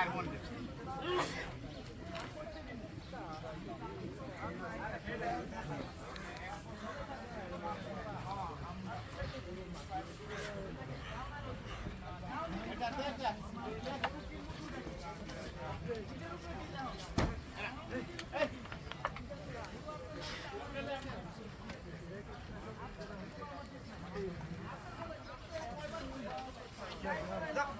মায়ের মন্দির।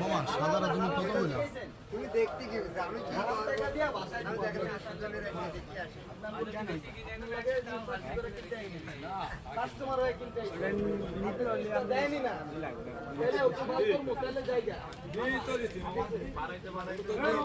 মামা সাদারা তুমি কত বলল তুমি দেখতে কি আমি কাস্টমার হয়ে কিনতে দেয়নি না জায়গা তো দিছি বাড়াইতে বাড়াইতে বাড়াইতে